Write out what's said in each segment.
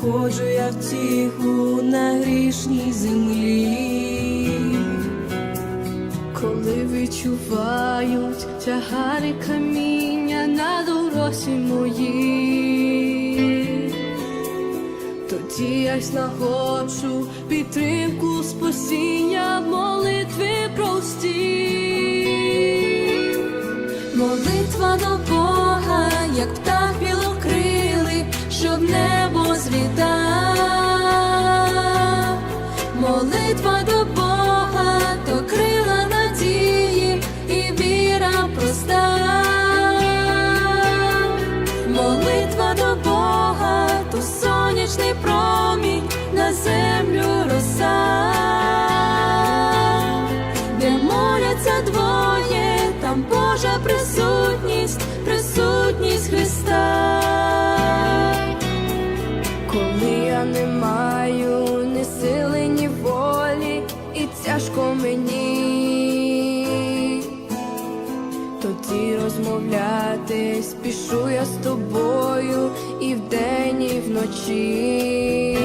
знаходжу я втіху на грішній землі. Коли відчувають тягари каміння на дорозі моїй, тоді я знаходжу підтримку спасіння в молитві простій. Молитва до Бога, Молитва до Бога, тоді розмовляти спішу я з тобою і вдень, і вночі.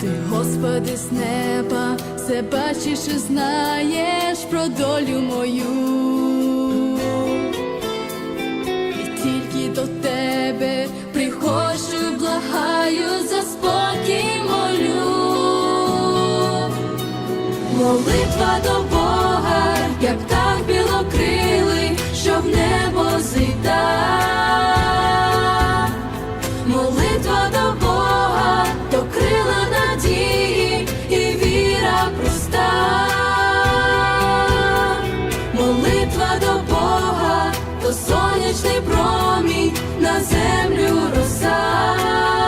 Ти, Господи, з неба, все бачиш і знаєш про долю мою. І тільки до тебе приходжу, благаю, за спокій молю. Молитва до Бога, як до Бога, то сонячний промінь на землю роса.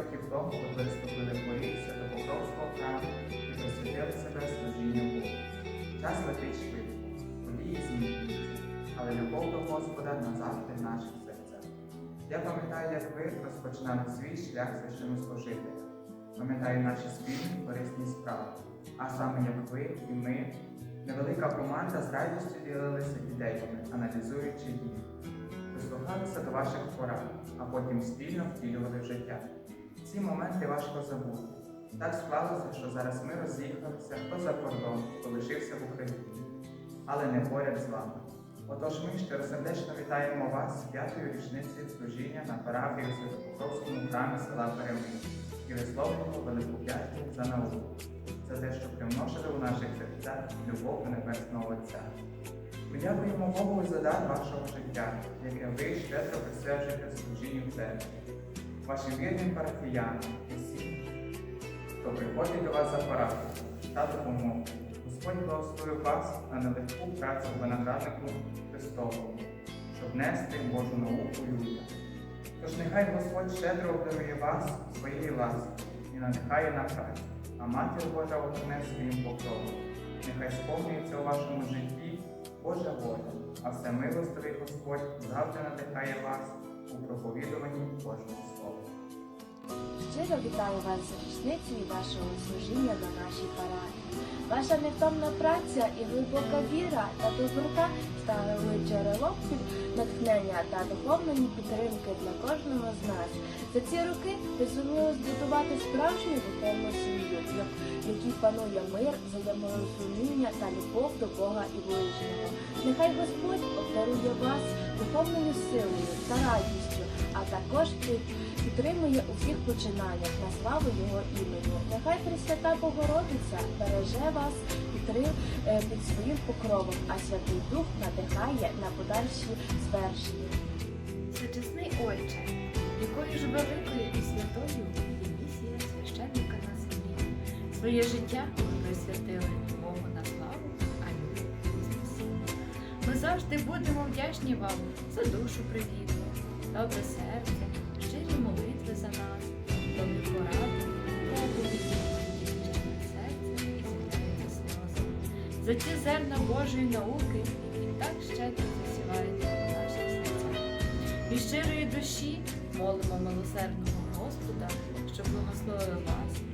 Років тому ви виступили в поріг Святопокровського храму і присвятили себе служінню Богу. Час летить швидко, події змінюються, але любов до Господа назавжди в наших серцях. Я пам'ятаю, як ви розпочинали свій шлях священнослужителя. Пам'ятаю наші спільні корисні справи. А саме як ви і ми, невелика команда з радістю ділилися ідеями, аналізуючи їх. Прислухалися до ваших порад, а потім спільно втілювали в життя. Ці моменти важко забути. Так склалося, що зараз ми роз'їхалися хто за кордон, хто лишився в Україні, але не поряд з вами. Отож ми щиросердечно вітаємо вас з п'ятою річницею служіння на парафії у Святопокровському храмі села Перемин і висловлюємо велику вдячність за науку. Це те, що примножили у наших серцях любов Небесного Отця. Ми дякуємо Богу за дар вашого життя, яке ви щедро присвячуєте служінню церкві, вашим вірним парафіянам і всім, хто приходить до вас за парафію та допомогу. Господь благословив вас на нелегку працю винограднику Христовому, щоб нести Божу науку людям. Тож нехай Господь щедро обдарує вас своєю ласкою і надихає на працю, а Матір Божа оберне своїм покровом. Нехай сповнюється у вашому житті Божа воля, а все милостивий Господь завжди надихає вас у проповідуванні Божого Слова. Щиро вітаю вас з річницею вашого служіння на нашій парафії. Ваша невтомна праця і глибока віра та доброта стали джерелом натхнення та духовної підтримки для кожного з нас. За ці роки ви зуміли збудувати справжню духовну сім'ю, в якій панує мир, взаєморозуміння та любов до Бога і ближнього. Нехай Господь обдарує вас духовною силою та радістю, а також під- підтримує у всіх починаннях на славу Його імені. Нехай Пресвята Богородиця береже вас підтрим е, під своїм покровом, а Святий Дух надихає на подальші звершення. Всечесний Отче, якою ж великою і святою є місія священника на землі. Своє життя присвятили завжди будемо вдячні вам за душу привітну, добре серце, щирі молитви за нас, добрі поради, проповіді, серце і зміняється сльози. За ті зерна Божої науки, які так щедро засіваєте в наших серцях. Від щирої душі молимо милосердного Господа, щоб благословив вас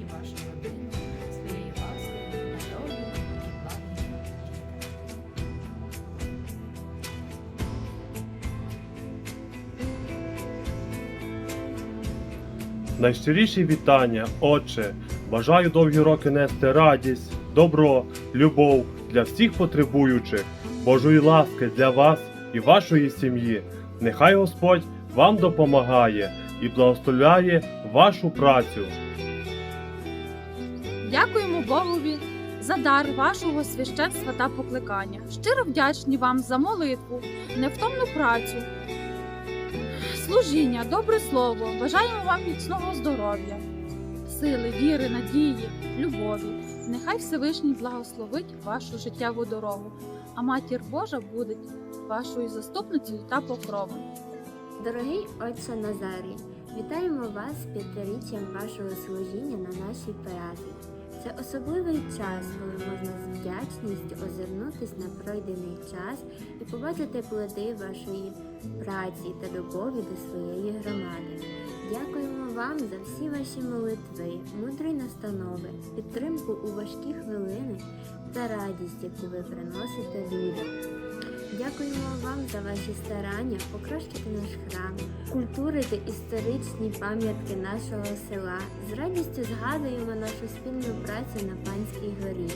Найщиріші вітання, Отче. Бажаю довгі роки нести радість, добро, любов для всіх потребуючих, Божої ласки для вас і вашої сім'ї. Нехай Господь вам допомагає і благословляє вашу працю. Дякуємо Богові за дар вашого священства та покликання. Щиро вдячні вам за молитву, невтомну працю, служіння, добре слово. Бажаємо вам міцного здоров'я, сили, віри, надії, любові. Нехай Всевишній благословить вашу життєву дорогу, а матір Божа буде вашою заступницею та покровом. Дорогий отче Назарій, вітаємо вас з п'ятиріччям вашого служіння на нашій парафії. Це особливий час, коли можна з вдячністю озирнутись на пройдений час і побачити плоди вашої праці та любові до своєї громади. Дякуємо вам за всі ваші молитви, мудрі настанови, підтримку у важкі хвилини та радість, яку ви приносите людям. Дякуємо вам за ваші старання покращити наш храм, культурити історичні пам'ятки нашого села. З радістю згадуємо нашу спільну працю на Панській горі.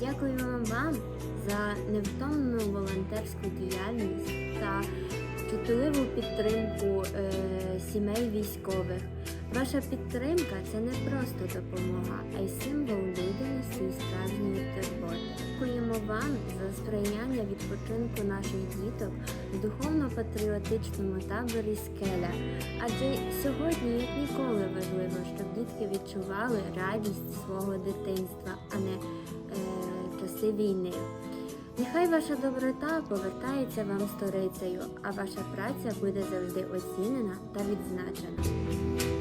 Дякуємо вам за невтомну волонтерську діяльність та чутливу підтримку е, сімей військових. Ваша підтримка це не просто допомога, а й символ людяності і справжньої турботи. Дякуємо вам за сприяння відпочинку наших діток в духовно-патріотичному таборі Скеля. Адже сьогодні, як ніколи, важливо, щоб дітки відчували радість свого дитинства, а не е, часи війни. Нехай ваша доброта повертається вам сторицею, а ваша праця буде завжди оцінена та відзначена.